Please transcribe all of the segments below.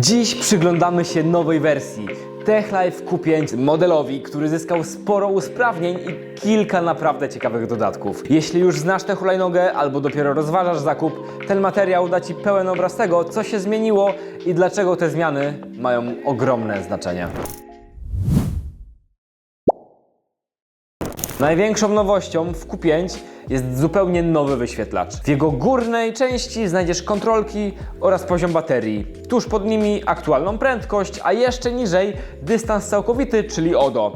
Dziś przyglądamy się nowej wersji TechLife Q5 modelowi, który zyskał sporo usprawnień i kilka naprawdę ciekawych dodatków. Jeśli już znasz tę hulajnogę albo dopiero rozważasz zakup, ten materiał da Ci pełen obraz tego, co się zmieniło i dlaczego te zmiany mają ogromne znaczenie. Największą nowością w Q5 jest zupełnie nowy wyświetlacz. W jego górnej części znajdziesz kontrolki oraz poziom baterii. Tuż pod nimi aktualną prędkość, a jeszcze niżej dystans całkowity, czyli ODO.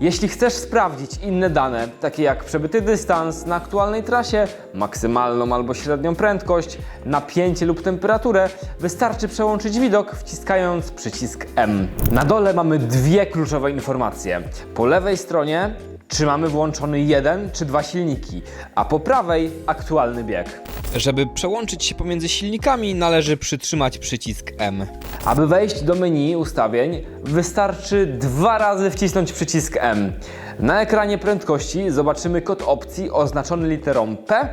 Jeśli chcesz sprawdzić inne dane, takie jak przebyty dystans na aktualnej trasie, maksymalną albo średnią prędkość, napięcie lub temperaturę, wystarczy przełączyć widok wciskając przycisk M. Na dole mamy dwie kluczowe informacje. Po lewej stronie czy mamy włączony jeden czy dwa silniki, a po prawej aktualny bieg. Żeby przełączyć się pomiędzy silnikami, należy przytrzymać przycisk M. Aby wejść do menu ustawień, wystarczy dwa razy wcisnąć przycisk M. Na ekranie prędkości zobaczymy kod opcji oznaczony literą P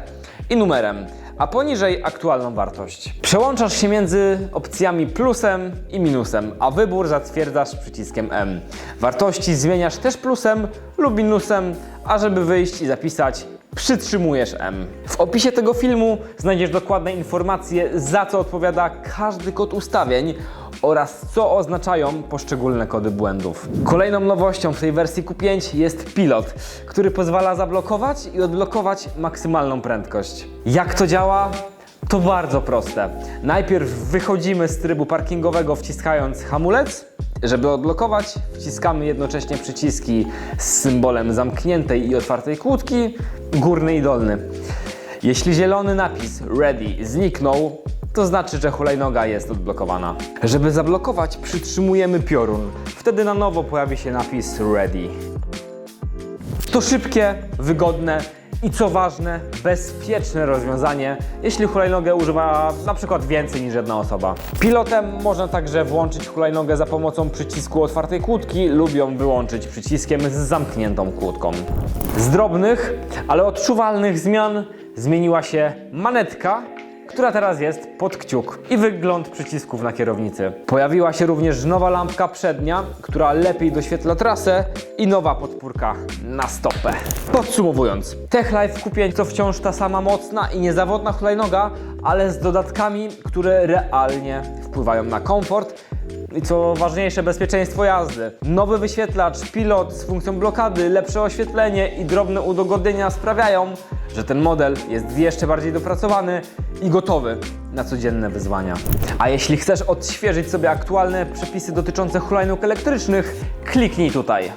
i numerem, a poniżej aktualną wartość. Przełączasz się między opcjami plusem i minusem, a wybór zatwierdzasz przyciskiem M. Wartości zmieniasz też plusem lub minusem, a żeby wyjść i zapisać, przytrzymujesz M. W opisie tego filmu znajdziesz dokładne informacje, za co odpowiada każdy kod ustawień oraz co oznaczają poszczególne kody błędów. Kolejną nowością w tej wersji Q5 jest pilot, który pozwala zablokować i odblokować maksymalną prędkość. Jak to działa? To bardzo proste. Najpierw wychodzimy z trybu parkingowego wciskając hamulec. Żeby odblokować, wciskamy jednocześnie przyciski z symbolem zamkniętej i otwartej kłódki, górny i dolny. Jeśli zielony napis Ready zniknął, to znaczy, że hulajnoga jest odblokowana. Żeby zablokować, przytrzymujemy piorun. Wtedy na nowo pojawi się napis Ready. To szybkie, wygodne i co ważne, bezpieczne rozwiązanie, jeśli hulajnogę używa na przykład więcej niż jedna osoba. Pilotem można także włączyć hulajnogę za pomocą przycisku otwartej kłódki lub ją wyłączyć przyciskiem z zamkniętą kłódką. Z drobnych, ale odczuwalnych zmian zmieniła się manetka, która teraz jest pod kciuk i wygląd przycisków na kierownicy. Pojawiła się również nowa lampka przednia, która lepiej doświetla trasę i nowa podpórka na stopę. Podsumowując, TechLife Q5 to wciąż ta sama mocna i niezawodna hulajnoga, ale z dodatkami, które realnie wpływają na komfort i co ważniejsze, bezpieczeństwo jazdy. Nowy wyświetlacz, pilot z funkcją blokady, lepsze oświetlenie i drobne udogodnienia sprawiają, że ten model jest jeszcze bardziej dopracowany i gotowy na codzienne wyzwania. A jeśli chcesz odświeżyć sobie aktualne przepisy dotyczące hulajnóg elektrycznych, kliknij tutaj.